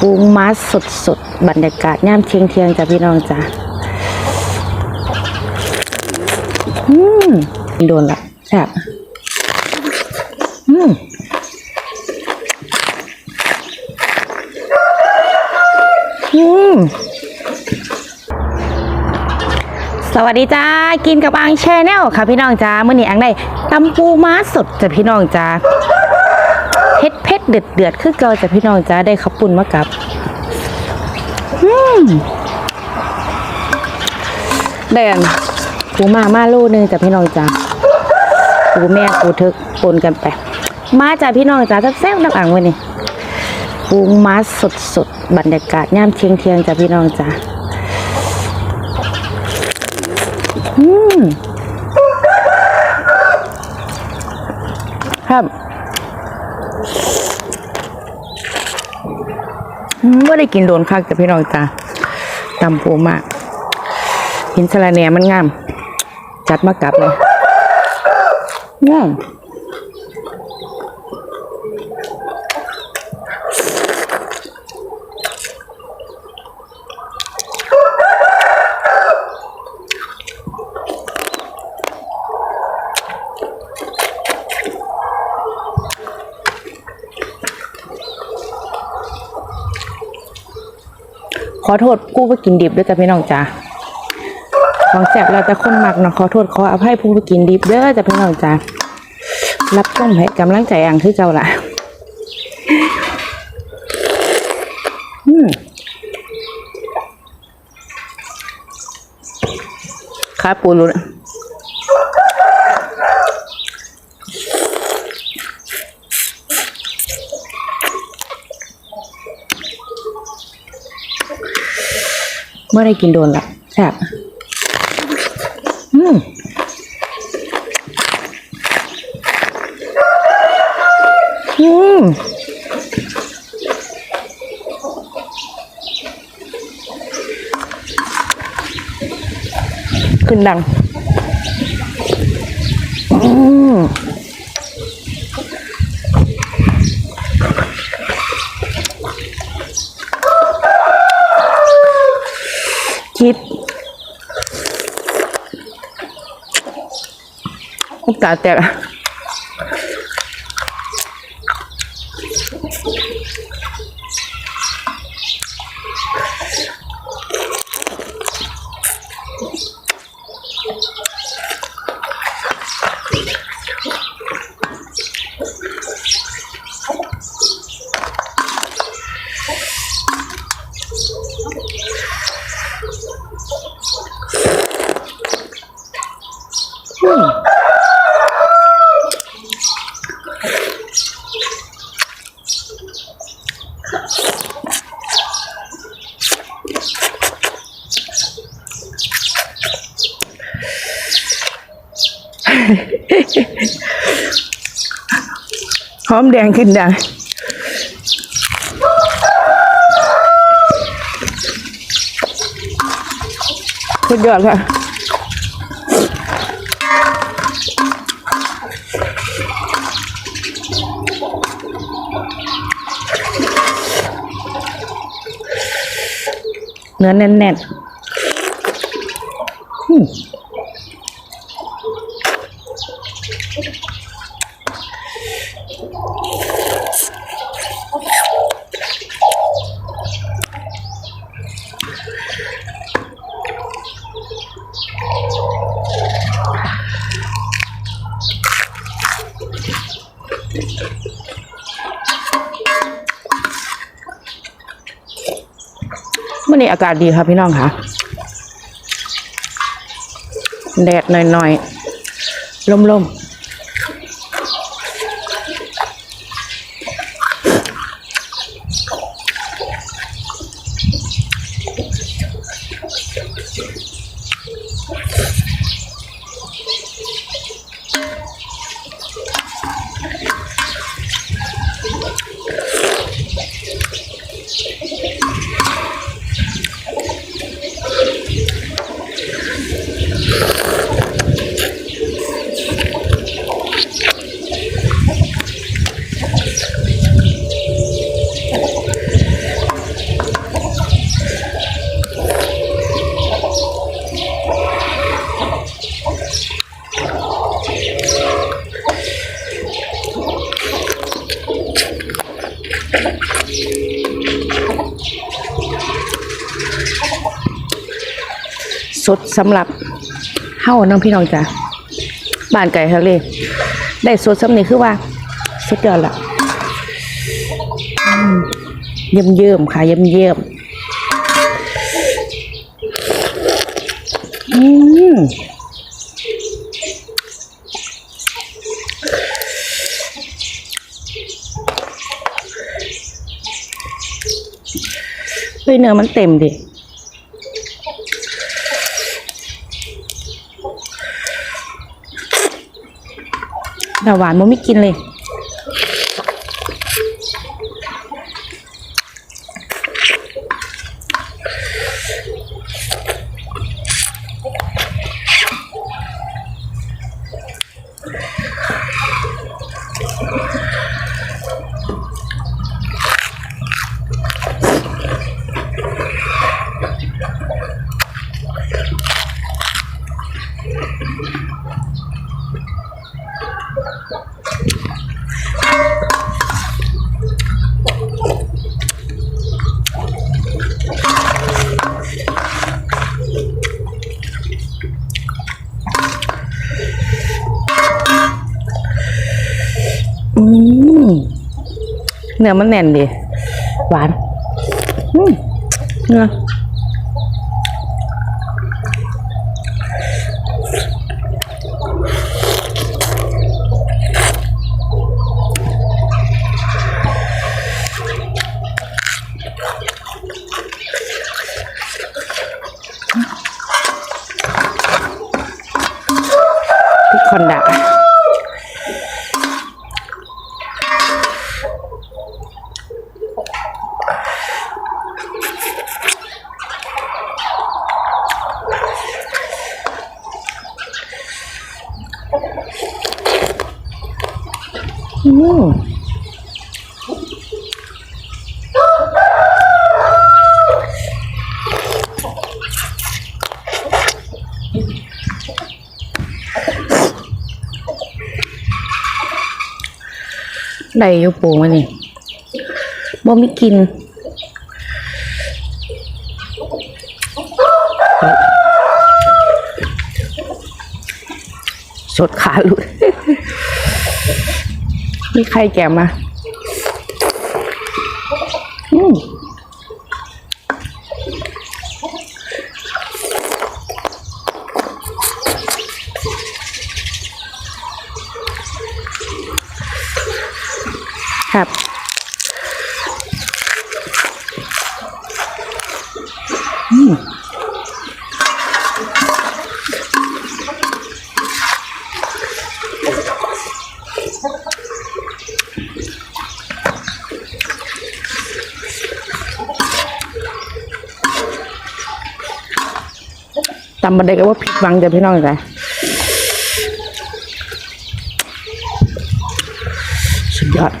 ปูม้าสดสดๆ บรรยากาศย่ามเทียงเทียงๆจ้ะพี่น้องจ้ะอืมโดนละแซ่บอืมอืมสวัสดีจ้า กินกับอังแชนแนลค่ะพี่น้องจ้าเมื่อนี้อังได้ตำปูม้าสดจ้ะพี่น้องจ้า เด็ดเดือดเดือดคือเกาจ้ะพี่น้องจ้าได้ขับปุ่นมากับอืมได้อันปูมามาลูนึงจ้ะพี่น้องจ้าปูแม่ปูทึกปนกันไป มาจ้ะพี่น้องจ้าแซ่บน้ำอ่างวันนี้ปูม้าสดสดบรรยากาศย่ามเทียงเทียงจ้ะพี่น้องจ้าอืมครับ ไม่ได้กินโดนคักแต่พี่น้องจ้าตำปูมากหินสะระแหน่มันงาม จัดมากับเลยงาม ขอโทษกู้ไปกินดิบด้วยจ้ะพี่น้องจ้าของแสบเราจะคนมักเนาะขอโทษขออภัยผู้ไปกินดิบเด้อจ้ะพี่น้องจ้ารับชมให้กำลังใจอ่างคือเจ้าล่ะอืมขาปูรุ นเมื่อได้กินโดนละแซ่บอืมอืมขึ้นดัง อืม คิดน้ำตาแตก หอมแดงขึ้นดังสุดยอดค่ะ เนื้อแน่นๆ มวันนี้อากาศดีครับพี่น้องค่ะแดดหน่อยๆลม สดสำหรับเฮ้าน้องพี่น้องจ้ะบ้านไก่ทะเลได้สดสำนี้คือว่าสุดยอดละเยี่ยมเยี่ยมค่ะเยี่ยมเยี่ยมอืมเฮ้ยเนื้อมันเต็มดิ หวานมันไม่กินเลย อืม เนื้อมันแน่นดี หวาน อืมเนื้อพริกคอนดา อืมได้อยู่ปูมานี่บ่มีกินสดขาลุด มีใครแกะมา อืมครับอืมำบันไดก็ว่าผิดหวังจะพี่น้องจ้ะสุดยอด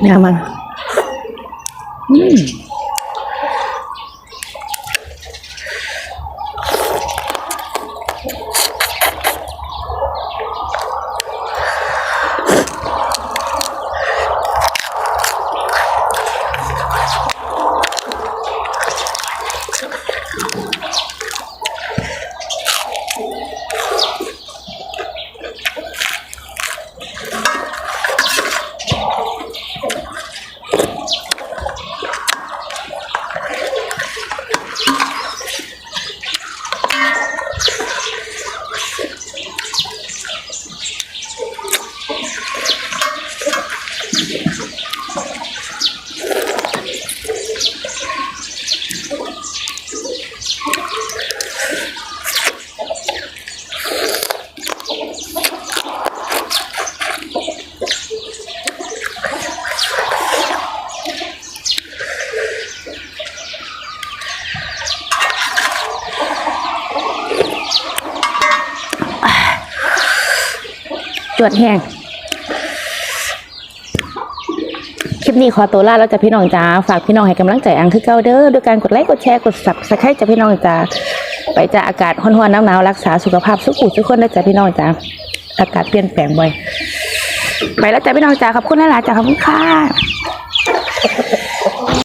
เนี่ จวดแห้งคลิปนี้ขอตัวลาแล้วจ้ะพี่น้องจ้าฝากพี่น้องให้กำลังใจอังคือเก้าเด้อด้วยการกดไลค์กดแชร์กดสับสไครต์จ้ะพี่น้องจ้าไปจ้าอากาศห้อนๆหนาวๆรักษาสุขภาพสุขุทุกคนนะจ้ะพี่น้องจ้าอากาศเปลี่ยนแปลงบ่อยไปแล้วจ้ะพี่น้องจ้าขอบคุณหลายๆจ้าขอบคุณค่ะ